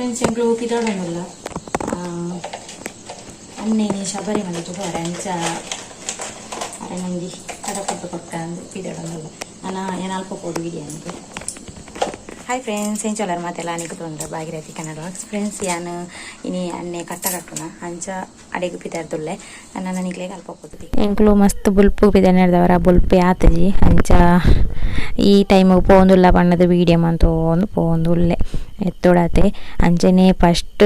ഫ്രണ്ട്സും ബ്ലോക്ക് തുടങ്ങില്ല അന്നേനെ ശബരിമലയ്ക്ക് പോരാൻ അരങ്ങി കടപ്പെട്ട് കൊടുക്കാൻ പിരിടങ്ങുള്ള ഞാൻ ഞാൻ അല്പം കൊടുക്കുകയാണ് ಅಂತ ಹಾಯ್ ಫ್ರೆಂಡ್ಸ್ ಮಾತೆಲ್ಲ ಅನಿಗೆ ತೊಂದ್ರೆ ಭಾಗಿರಥಿ ಕನ್ನಡ ವಾಕ್ಸ್ ಫ್ರೆಂಡ್ಸ್ ಯಾನು ಇನಿ ಅನ್ನೆ ಕಟ್ಟ ಕಟ್ಟುನ ಅಂಚ ಅಡೆಗು ಪಿದಾರ್ದುಲ್ಲೆ ನನ್ನ ನನಗೆ ಅಲ್ಪ ಕೊಡ್ತೀವಿ ಎಂಕ್ಲು ಮಸ್ತ್ ಬುಲ್ಪು ಬಿದ ನಡೆದವರ ಬುಲ್ಪೆ ಆತಜಿ ಅಂಚ ಈ ಟೈಮಿಗೆ ಪೋಂದುಲ್ಲ ಬಣ್ಣದ ವೀಡಿಯೋ ಮಂತೋಂದು ಪೋಂದುಲ್ಲೆ ಎತ್ತೊಡತೆ. ಅಂಚನೆ ಫಸ್ಟ್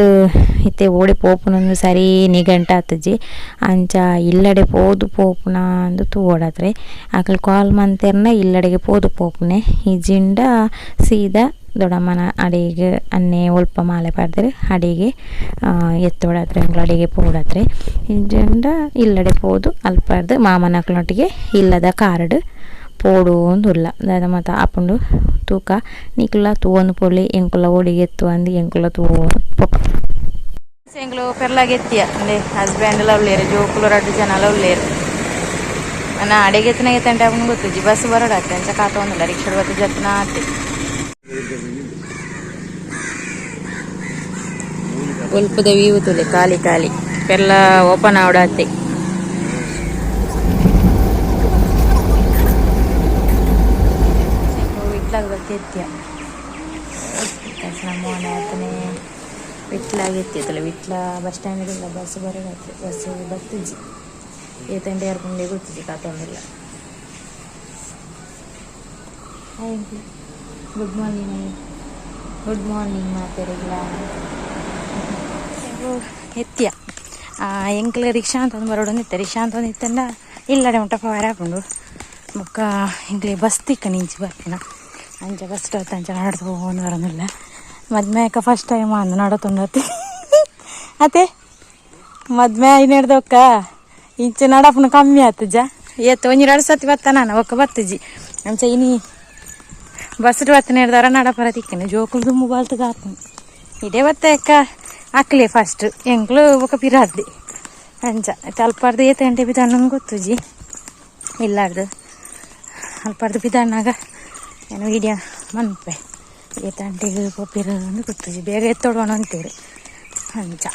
ಇತ್ತೆ ಓಡಿ ಪೋಪುನೊಂದು ಸರಿ ನಿಘಂಟ ಆತಜಿ. ಅಂಚ ಇಲ್ಲಡೆ ಪೋದು ಪೋಪುನ ಅಂದು ತೂಡತ್ರೆ ಆಕಲ್ ಕಾಲ್ ಮಂತೆರ್ನ ಇಲ್ಲಡೆಗೆ ಪೋದು ಪೋಪುನೆ. ಈ ಜಿಂಡ ಸೀದಾ ದೊಡ್ಡಮ್ಮನ ಅಡಿಗೆ, ಅನ್ನೆ ಒಲ್ಪ ಮಾಲೆ ಪಡೆದ್ರೆ ಅಡಿಗೆ ಎತ್ತೋಡಾದ್ರೆ ಅಂಗಳ ಅಡಿಗೆ ಪೋಡಾದ್ರೆ ಇಂಜಂಡ ಇಲ್ಲಡೆ ಪೋದು ಅಲ್ಪಾರ್ದು ಮಾಮನಕ್ಳೊಟ್ಟಿಗೆ ಇಲ್ಲದ ಕಾರ್ಡ್ ಪೋಡು ಒಂದು ಉಲ್ಲ ದಾದ ಮಾತ, ಅಪ್ಪಂಡು ತೂಕ ನೀಕುಲ್ಲ ತೂವೊಂದು ಪೊಳ್ಳಿ ಎಂಕುಲ ಒಡಿಗೆ ಎತ್ತು ಅಂದು ಎಂಕುಲ ತೂ ಎಂಕುಲು ಪೆರ್ಲಾಗೆತ್ತಿಯ, ಅಂದೆ ಹಸ್ಬೆಂಡ್ ಲವ್ಲೇರು ಜೋಕುಲು ರಡ್ಡು ಜನ ಲವ್ಲೇರು ನನ್ನ ಅಡಿಗೆ ಎತ್ತಿನ ಎತ್ತಂಟ ಗೊತ್ತು, ಜಿ ಬಸ್ ಬರೋಡ ಅತ್ತೆ ಅಂಚ ಕಾತ ಒಂದಿಲ್ಲ ರಿಕ್ಷಾ ಬತ್ತು ಜತ್ನ ಆತಿ ಉಲ್ಪದ ವೀವು ತುಲೆ, ಖಾಲಿ ಖಾಲಿ. ಎಲ್ಲ ಓಪನ್ ಆವಡತ್ತೆ ವಿಟ್ಲಾಗ ಎತ್ತಿಯ ನಮ್ಮನೆ ಆತನೇ ವಿಟ್ಲಾಗ ಎತ್ತಿಯತ್ತಲ್ಲ ವಿಟ್ಲ ಬಸ್ ಸ್ಟ್ಯಾಂಡಿಲ್ಲ ಬಸ್ ಬರೋದಾತ್ರಿ ಬಸ್ ಬತ್ತಿಜ್ಜಿ ಏತಂಡೆ ಯಾರ್ಕೊಂಡೆ ಗೊತ್ತಿಜ್ಜಿ ಕಾತೊಂದಿಲ್ಲ. Hi good morning good morning ಮಾತಾಡಿಲ್ಲ ಎತ್ತಿಯ. ಎಂಕ್ಲ ರಿಕ್ಷಾ ಅಂತ ಒಂದು ಬರೋಡು ನಿತ್ತ ರಿಕ್ಷಾ ಅಂತ ಒಂದು ಇತ್ತಂದ ಇಲ್ಲಡೆ ಉಂಟ ಪವರ್ ಹಾಕೊಂಡು. ಬೊಕ್ಕ ಎಂಕ್ಲೆ ಬಸ್ ತಿಕ್ಕ ನಿಂಚಿ ಬರ್ತೀನ ಅಂಚ ಬಸ್ ಹೊತ್ತು ಅಂಚ ನಡ್ದು ಹೋಗೋದು ಬರೋದಿಲ್ಲ. ಮದ್ಮೆಕ ಫಸ್ಟ್ ಟೈಮ್ ಅಂದು ನಡತುಂಡತಿ ಅತ್ತೆ ಮದ್ಮೆ ಐದು ಹಿಡ್ದೊಕ್ಕ ಇಂಚೆ ನಡಪನ ಕಮ್ಮಿ ಆತಜ್ಜ ಎತ್ತು, ಒಂಜಿ ಎರಡು ಸತಿ ಬತ್ತ ನಾನು, ಒಕ್ಕ ಬತ್ತಜ್ಜಿ ಅಂಚ ಇನಿ ಬಸ್ ಬತ್ತನ ಹಿಡ್ದಾರ ನಡಪರ ತಿಕ್ಕನೆ. ಜೋಕುಲು ದುಮ್ಮು ಬಾಲ್ತಗ ಆತನು ಇದೇ ಬತ್ತ ಎಕ್ಕ ಅಕ್ಲೆ ಫಸ್ಟ್ ಎಂಕ್ಲು ఒక ಪಿರಾರ್ದಿ ಅಂಚ ಅಲ್ಪಾರ್ದು ಏತ ಗಂಟೆ ಬಿದ್ದಾಣ್ಣಂಗೆ ಗೊತ್ತುಜಿ ಇಲ್ಲಾರ್ದು ಅಲ್ಪಾರ್ದು ಬಿದ್ದಾಣ್ಣಾಗ ಏನು ವಿಡಿಯೋ ಮನ್ಪೆ ಏತಂಟೆಗೆ ಪೊಪ್ಪಿರೋದು ಗೊತ್ತುಜಿ ಬೇಗ ಎತ್ತೋಡುವಣ ಅಂತೇಳಿ ಅಂಚ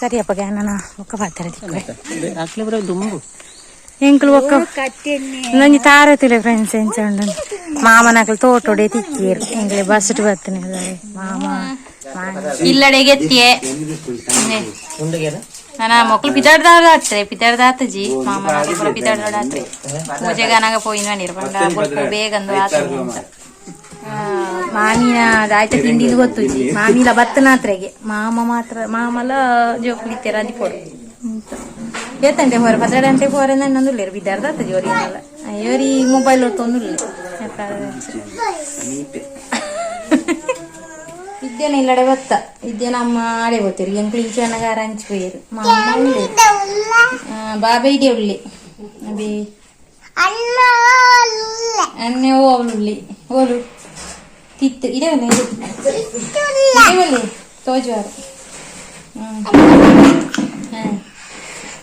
ಸರಿಯಪ್ಪ ಗ್ಯಾನ ಒಕ್ಕ ಬರ್ತಾರೆ ಅಕ್ಲೆ ಬರೋ ದುಂಬು ಎಂಕ್ಲು ಒಕ್ಕ ನಂಜಿ ತಾರತಿಲ್ಲ ಫ್ರೆಂಡ್ಸ್ ಎಂಚ ಉಂಡು ಮಾಮನಕಲ್ ತೋಟೋಡೆ ತಿಕ್ಕೀರು ಎಂಕ್ಲೆ ಬಸ್ ಬರ್ತಾನೆ ಮಾಮ ಇಲ್ಲಡೆಗೆ ನನ್ನ ಪಿತಾಡ್ದಾಡ ಆತ್ರೆ ಪಿತಾಡ್ದಾತಜಿ ಮಾಮನ ಪೂರ ಪಿತಾಡ್ದಾಡ ಆತ್ರೆ ಪೂಜೆಗೆ ಅನಾಗ ಪೋಯಿನ ನಿರ್ಬಂಡ ಬುಡ್ಕು ಬೇಗಂದು ಆತದೆ ಅಂತ ಆ, ಮಾಮಿನ ಆಯ್ತ ತಿಂಡಿದು ಗೊತ್ತುಜಿ ಮಾಮಿಲ ಬತ್ತನಾತ್ರೆಗೆ ಮಾಮ ಮಾತ್ರ ಮಾಮಲ ಜೋಕುಲಿತ್ತೆರ ಅಂದಿ ಕೊಡು. ಏತಂಟೆ ಹೊರ? ಪತ್ರಡಂಟೆ ಹೊರ ನನ್ನೊಂದು ಲೇರು ಬಿದ್ದಾರ್ದಾತ ಜೋರಿನಲ್ಲ ಅಯ್ಯೋರಿ ಮೊಬೈಲ್ ಹೊತ್ತೊಂದು ಇಲ್ಲ. ಇಲ್ಲಡೆ విద్యను ఇల్లడే వస్తా విద్యను నమ్మ ఆడే పోతారు ఎంకులు అన్నగారు అంచిపోయారు మా అమ్మ ఉండే బాబాయ్ ఉల్లి అది అన్నీ ఓలు ఓలు. తిత్తు ఇదే ఉంది. ఇదే.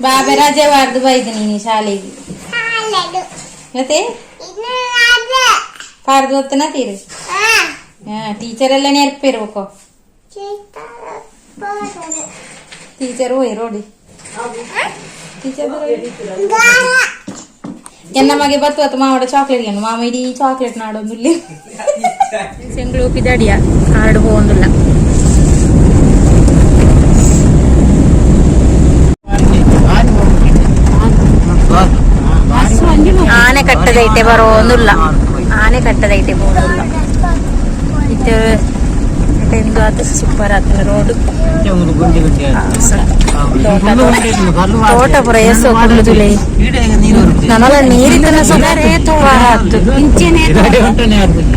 బాబా రాజా రాజే వార్దు నేను ನೀನು ಶಾಲೆಗೆ ಮತ್ತೆ ಪಾರ್ದು ಹೊತ್ತನ ಹಾ ಟೀಚರ್ ಎಲ್ಲ ನೆನಪಿರ್ಬೇಕು ಟೀಚರ್ ಹೋಯ್ ರೋಡಿ ಟೀಚರ್ ಎನ್ನ ಮಗೆ ಬತ್ತು ಅಥವಾ ಮಾವಡ ಚಾಕ್ಲೇಟ್ ಏನು ಮಾಮ ಇಡೀ ಚಾಕ್ಲೇಟ್ ನಾಡೊಂದು ಇಲ್ಲಿ ಸೆಂಗಳು ಪಿದಡಿಯ ಹಾಡು ಹೋಗೊಂದಿಲ್ಲ ಆನೆ ಕಟ್ಟದೈತೆ ಬರೋದಿಲ್ಲ ಆನೆ ಕಟ್ಟದೈತೆ ಬರೋದಿಲ್ಲ ಇದು ಟೆಂದು ಅದು ಸೂಪರ್ ಆತನ ರೋಡ್ ಗುಂಡಿ ಗುಂಡಿ ತೋಟ ಪುರ ಎಸೋ ಕುಳ್ಳುದುಲೆ ನನಲ ನೀರಿನ ಸುಧಾರೆ ತೋವಾರ ಆತು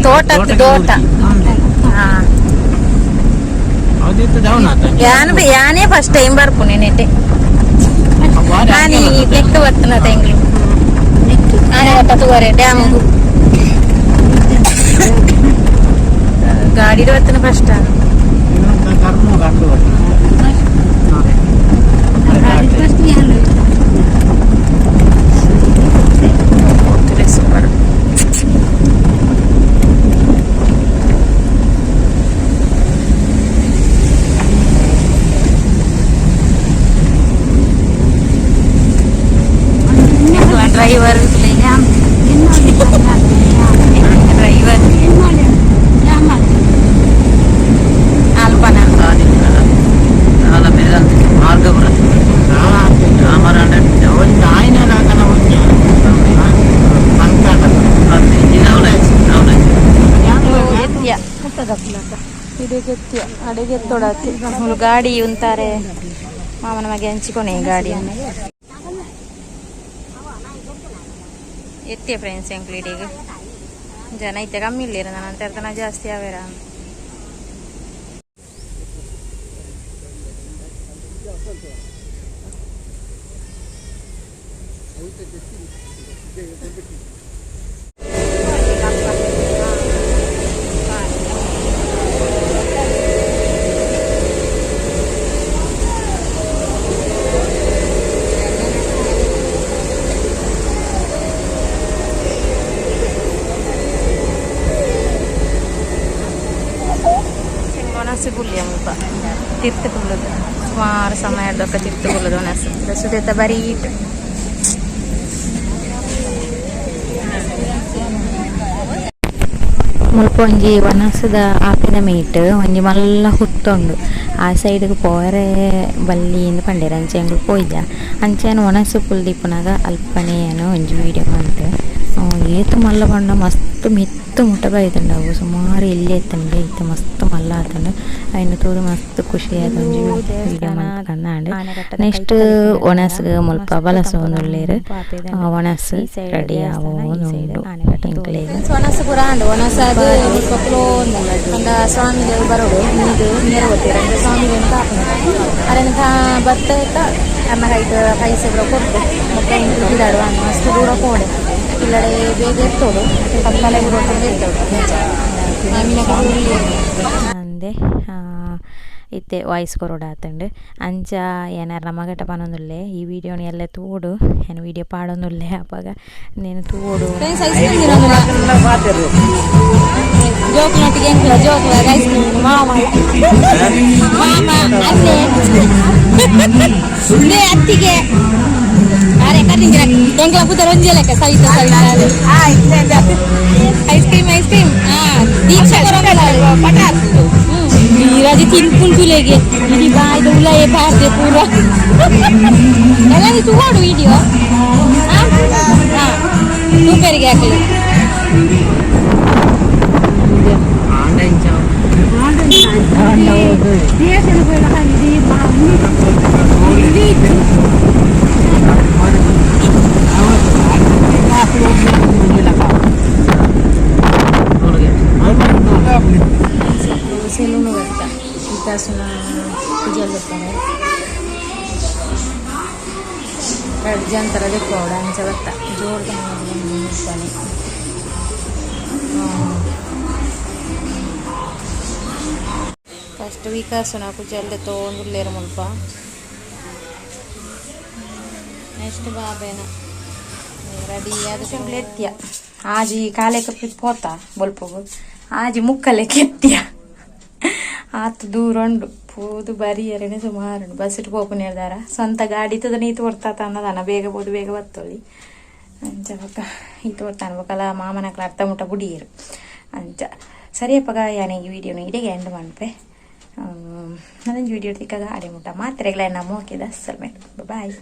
ತೋಟ ಆತು ತೋಟ ಹಾ ಯಾನ್ ಬಿ ಯಾನೇ ಫಸ್ಟ್ ಟೈಮ್ ಬರ್ಪುನೆ ನೆಟ್ಟೆ ನಾನು ಈ ಬೆಕ್ಕ ಬರ್ತನ ತೆಂಗ್ಳು ಆನೆ ಒಟ್ಟ ತಗೋರೆ ಡ್ಯಾಮ್ ഗാഡിയുടെ വെത്തന ഫ്രഷ്ടാണ് ഡ്രൈവർ ಎತ್ತಿ ಅಡಿಗೆ ಎತ್ತೊಡತ್ತಿ ಅವ್ಳು ಗಾಡಿ ಉಂತಾರೆ ಮಾಮನ ಮಗೆ ಹಂಚಿಕೊನೆ ಈ ಗಾಡಿಯನ್ನು ಎತ್ತಿಯ ಫ್ರೆಂಡ್ಸ್ ಎಂಕ್ಲೀಡಿಗೆ ಜನ ಇತ್ತೆ ಕಮ್ಮಿ ಇಲ್ಲಿರ ನನ್ನ ಅಂತ ಜಾಸ್ತಿ ಆವೇರ ಒಣಸಿ ಬುಲ್ಲಿ ಮುಪ ತಿರ್ತು ಕುಲ್ಲುದು ಸುಮಾರು ಸಮಯದೊಕ್ಕ ತಿರ್ತು ಕುಲ್ಲುದು ಒಣಸು ಸುದೇತ ಬರೀ ಇಟ್ಟು ಮುಲ್ಪ ಒಂಜಿ ವನಸದ ಆಪಿನ ಮೀಟ್ ಒಂಜಿ ಮಲ್ಲ ಹುತ್ತೊಂಡು ಆ ಸೈಡ್ಗೆ ಪೋರೆ ಬಲ್ಲಿಂದ ಪಂಡೇರ ಅಂಚೆ ಅಂಗ್ಳು ಪೋಯ್ದ ಅಂಚೆನ ಒಣಸು ಪುಲ್ ದಿಪ್ಪುನಾಗ ಅಲ್ಪನೆಯನ್ನು ಒಂಜಿ ವೀಡಿಯೋ ಮಂತ್ ಏತು ಮಲ್ಲ ಪಂಡ ಮಸ್ತ್ ಮಿತ್ತು ಮುಟ್ಟ ಬೈತಂಡವು ಸುಮಾರು ಎಲ್ಲಿ ಎತ್ತಂಡೆ ಇತ್ತು ಮಸ್ತ್ ಮಲ್ಲ ಆತಂಡು ಅಯ್ನ ತೋದು ಮಸ್ತ್ ಖುಷಿ ಆದ ಒಂಜಿ ವೀಡಿಯೋ ಮಂತ್ ಕಂಡಾಂಡು ನೆಕ್ಸ್ಟ್ ಒಣಸ್ಗೆ ಮುಲ್ಪ ಬಲಸೋನುಳ್ಳೇರು ಒಣಸ್ ರೆಡಿ ಆವೋ ಉಂಡು ಎಂಕ್ಲೆಗ್ ಒಣಸು ಪೂರ ಅಂಡು ಒಣಸಾದ ಪಕ್ಕಲು ಅಂದ ಸ್ವಾಮಿ ಬರೋಡು ನೀರು ನೀರು ಗೊತ್ತಿರ ಸ್ವಾಮಿ ಅಂತ ಅರೆಂತ ಭತ್ತ ಅನ್ನ ಕೈಟ್ ಪೈಸೆ ಬರೋ ಕೊಟ್ಟು ಮತ್ತೆ ಇಂಟು ಗಿಡಾಡು ಅನ್ನ ಅಷ್ಟು ದೂರ ಕೋಡೆ ಇಲ್ಲಡೆ ಬೇಗ ಎತ್ತೋಡು ಕತ್ತಲೆ ಅಂದೆ ಇತ್ತೆ ವಾಯ್ಸ್ ಕೊರೋಡ ಆತಂಡು ಅಂಚ ಏನಾರು ನಮಗಟ ಪನೊಂದುಲ್ಲೆ ಈ ವಿಡಿಯೋನ ಎಲ್ಲ ತೋಡು ಏನು ವಿಡಿಯೋ ಪಾಡೊಂದುಲ್ಲೆ ಅಪ್ಪಾಗ ನೀನು ತೋಡು ಜೋಕ್ನೊಟ್ಟಿಗೆ ಮಾಮ ಅತ್ತಿಗೆ ಅರೆ ಕರಿಂಗಿರ ಎಂಕ್ಲ ಪುತ್ತ ರಂಜಿ ಲೆಕ್ಕ Savita Savita ice cream ice cream ಹಾ ದೀಕ್ಷಾ ಪಟಾಕ್ ನೀರಾಜಿ ತಿನ್ಪುಲ್ ತುಲೆಗೆ ಇಡೀ ಬಾಯ್ದ ಉಲಾಯೆ ಬಾರ್ದೆ ಪೂರ ಎಲ್ಲ ನೀ ತಗೋಡು ವಿಡಿಯೋ ಹಾ ಸೂಪರಿಗೆ ಹಾಕಲಿ सेल में लगता है दस जल लगता है जनता देखो चलता ज़ोर तमें फस्ट विकास जल्द तो लेर मुल्प नेक्स्ट बाबेना आज काले कपड़ी पोता बोलप आज मुखले के ಆತು ದೂರ ಉಂಡು ಪೋದು ಬರಿ ಎರಡನೇ ಸುಮಾರು ಉಂಡು ಬಸ್ ಇಟ್ಟು ಪೋಪುನ ಹೇಳ್ದಾರ ಸ್ವಂತ ಗಾಡಿ ತದ ನೀತು ಬರ್ತಾತ ಅನ್ನೋದನ್ನ ಬೇಗ ಬೋದು ಬೇಗ ಬತ್ತೊಳ್ಳಿ ಅಂಚ ಬಕ್ಕ ಇತ್ತು ಬರ್ತಾನೆ. ಬಕ್ಕಲ್ಲ ಮಾಮನಕ್ಲ ಅರ್ಥ ಮುಟ್ಟ ಬುಡಿಯರು. ಅಂಚ. ಸರಿಯಪ್ಪಗ ಈ ವಿಡಿಯೋನ ಇಡೀಗ ಎಂಡ್ ಮಾಡ್ಪೆ. ಅದೊಂದು ವಿಡಿಯೋ ತಿಕ್ಕಾಗ ಗಾಡಿ ಮುಟ್ಟ. ಮಾತ್ರೆಗಳ ನಮ್ಮ ಹಾಕಿದ ಅಸಲ್ ಮೇಲೆ. ಬಾಯ್